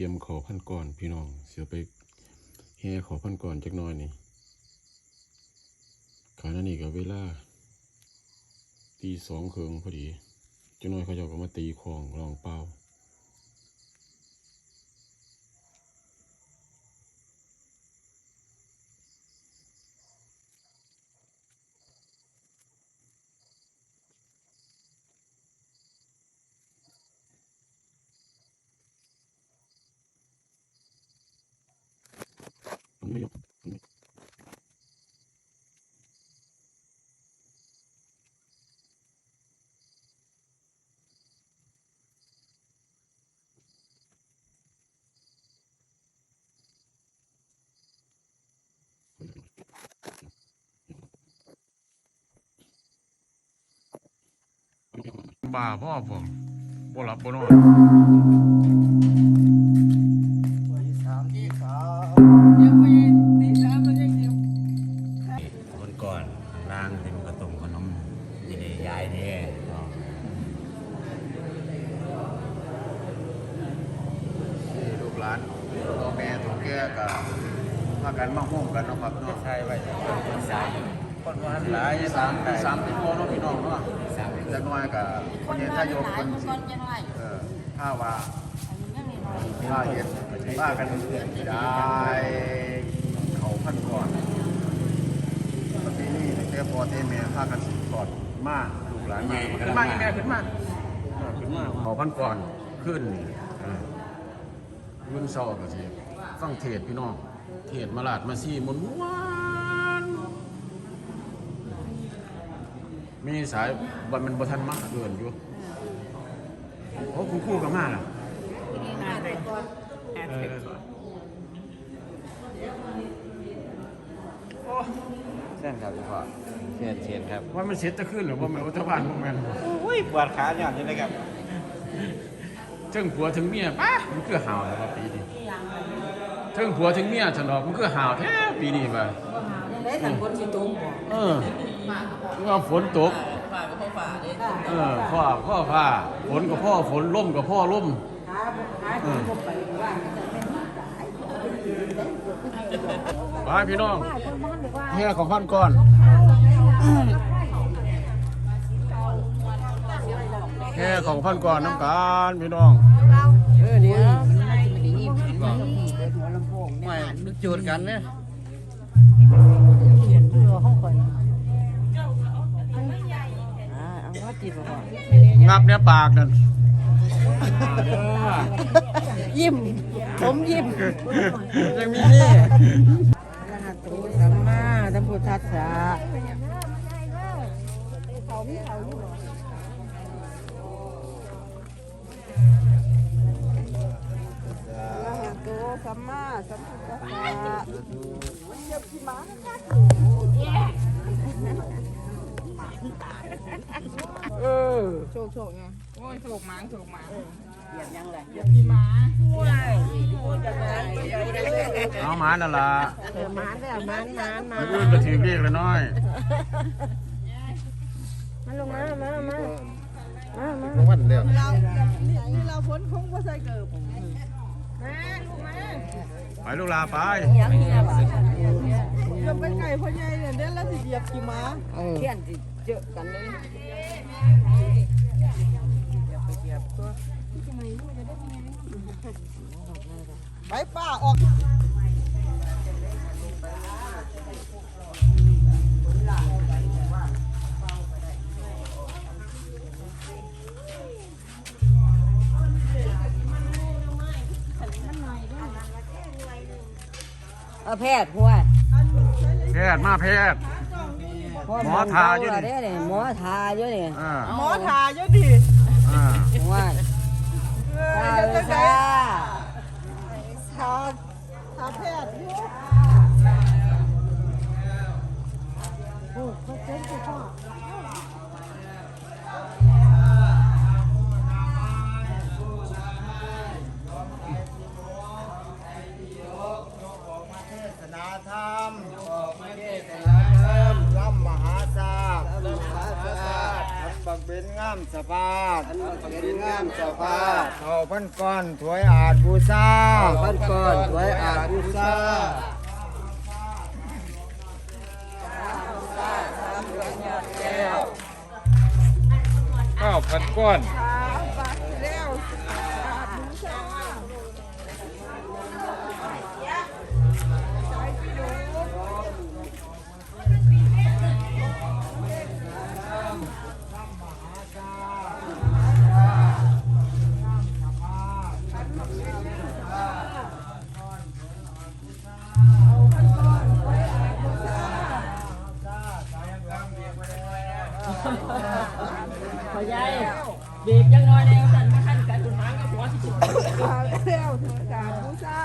ตรียมขอพันก่อนพี่น้อง เสียไปแห่ขอพันก่อนจักน้อยนี่ขณะนี้ก็เวลาตีสองเคืองพอดีจักน้อยเขาจะก็มาตีของลองเป้า ไม่ยอมมันไม่บ้าพ่อผมบ่หลับบ่นอน กแก่กับพากันมาห่วมกันเนาะครับเนาะใช่ไว้คนสายคนว่าหลายสามสามที่พ่อเนาะพี่น้องเนาะสามจักหน้อยกับคนเห็นถ้ายกคนสิเออถ้าว่าถ้าเห็นว่ากันได้เขาพันก่อนประเพณีตั้งแต่พ่อแต่แม่พากันสิกอดมาลูกหลานมาขึ้นมาอีแม่ขึ้นมาเออขึ้นมาเขาพันก่อนขึ้นนี่เออรุ่นเศร้าก็สิ ฟังเทศพี่น้อง เทศมาลาดมาซี่มนต์หวานมีสายบันมันบ่ทันมากเกินอยู่โอ้คุณครู่กับมาล่ะเออเส้นครับพี่พ่อเชิญเชิญครับว่ามันเสร็จจะขึ้นหรือว่ามันอุตบานพวกมันอุ้ยปวดขาหย่อนนี่นะครับถึงผัวถึงเมียป้ามันคือห่าวแล้วว่าปีนี้ ถึงผัวถึงเมียฉันหรอกมันคือห่าวแท้ปีนี้ป่ะได้สังคนสิตุ้มบ่เออว่าฝนตกฝ่าก็ฝ่าเด้เออพ่อพ่อผ้าฝนกับพ่อฝนล่มกับพ่อล่มหาหาคนบ่ไปว่านตายไปพี่น้องเฮียของพันก่อนแค่ของพันก่อนน้ำการพี่น้องเออเนี่ย ลำโพงเนี่ยนึกจูดกันเนี่ยเขียนเพื่อห้องก่อนอ่าเอาว่าจีบบ่งับเนี่ยปากนั่นยิ้ม ผมยิ้ม ยังมีนี่รหัสตุสัมมาสัมพุทธัสสะรหัสตุสัมมาสัมพุทธัสสะ เออโฉกโฉกไงโอ้ยโฉกหมางโฉกหมางเหยียบยังไงพี่หมาเอาหมานั่นล่ะเออมานแล้วมานมานมามืออื่นก็ถือเรียกเลยน้อยมาลงมามามามามาวันเดียวเรานี่เราพ้นคงว่าใส่เกิบมาลูกมา ไปลูกลาไปเราเป็นไก่พ่อใหญ่เนี่ยเดี๋ยวเราสิเหยียบกี่หมาเที่ยนสิเจอกันเลยไปป้าออก เอาแพทย์หัวแพทย์มาแพทย์ หมอทาอยู่นี่เด้นี่หมอทาอยู่นี่อ่าหมอทาเยอะดิอ่าหัวเอทาอเลจะยได้ค่ะทาทาแพทย์อยู่โเป็นงามสภาพอันบักเป็นงามเจ้าภาพเอาพันก้อนถวยอาจบูชาพันก่อนไว้อาบูชาข้าวพันก้อน เบรกจังน้อยแนวสั่นมาขั้นกันสุดท้ายก็หัวสิขาแล้วเถิดสาธุชา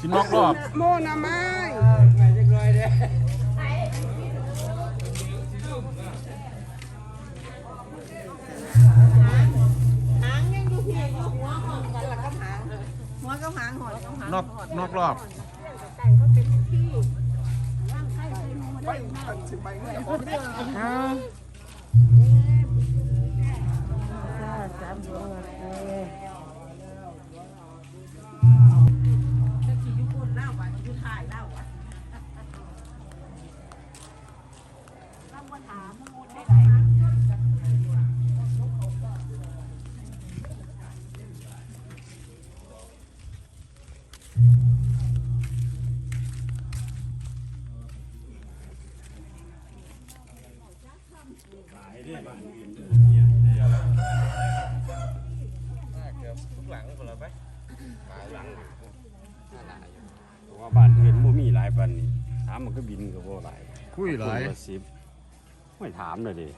สินอกรอบโมนาไม้หางยังอยู่พี่อยู่หัวห้องกันละกับหางหัวกับหางหอยกับหางนอกนอกรอบ ว่า บ่มีหลายปันนี่ถามมันก็บินก็บ่หลายคุยหลายคนละสิบไม่ถามเลยดิ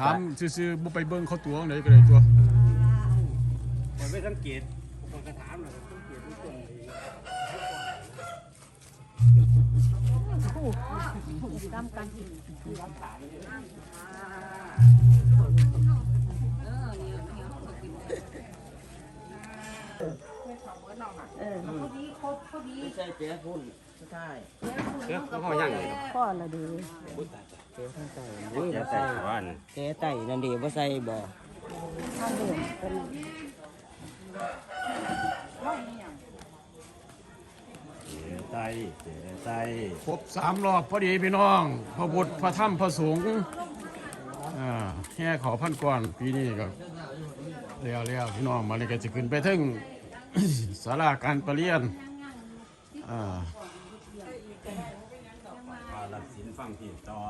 ถามซื่อๆบ่ไปเบิ่งเขาตัวไหนก็ได้ตัวมันไม่สังเกตมันก็ถามเลยสังเกตทุกคนเลย ใช่เจ๊พุ่นใช่เด้อเขายังเลยพ่อละดียังจะใส่ว่าน่ะเจ๊ไต่นั่นดีว่าใส่บ่เสียใจเสียใจครบสามรอบพอดีพี่น้อง พระพุทธพระธรรมพระสงฆ์อ่าแค่ขอพันก่อนปีนี้ก็เลี้ยวเลี้ยวพี่น้องมาเลยก็จะขึ้นไปถึง ศาลาการประเรียนอ่าว่ารับสินฟังที่ต่อ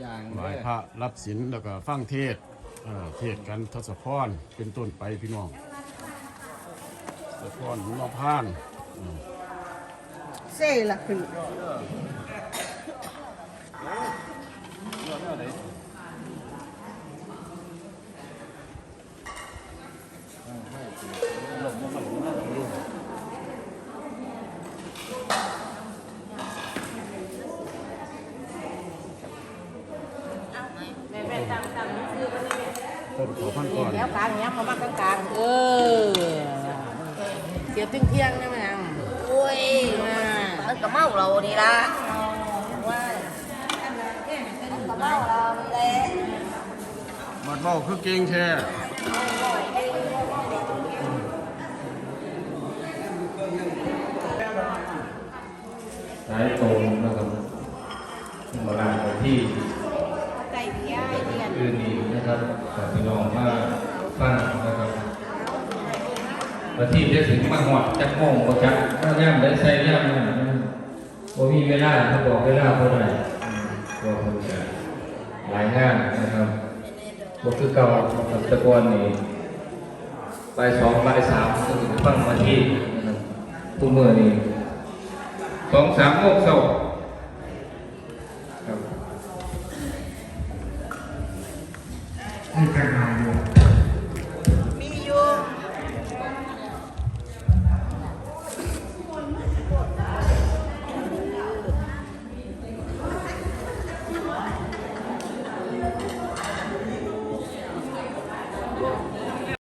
อย่างไหว้พระรับศีลแล้วก็ฟังเทศน์อ่าเทศน์กันทศพรเป็นต้นไปพี่น้องทศพรหนุนพานเซ่ละคือ แม่แม่ตั้งตั้งซื้อกันเลย ต้นขอพันก่อน แล้ วกลางเนี้ยมามากลางกลางเออเสียตึงเที่ยงนะแม่โอ้ยมันก็เมาเรานี่ละว่ามันก็เมาเราแหละบัดเว้าคือเก่งแท้สายตรง หอดจักโมงก็จักถ้าย่ำได้ใส่ย่ำนั่นนะบ่มีเวลาเขาบอกเวลาเท่าไหร่ก็คงจะหลายงานนะครับบ่คือเก่าตะกอนนี่บ่ายสองบ่ายสามก็ถึงฟังมาที่นะครับทุกมื้อนี่สองสามโมงเช้าครับให้ทหาร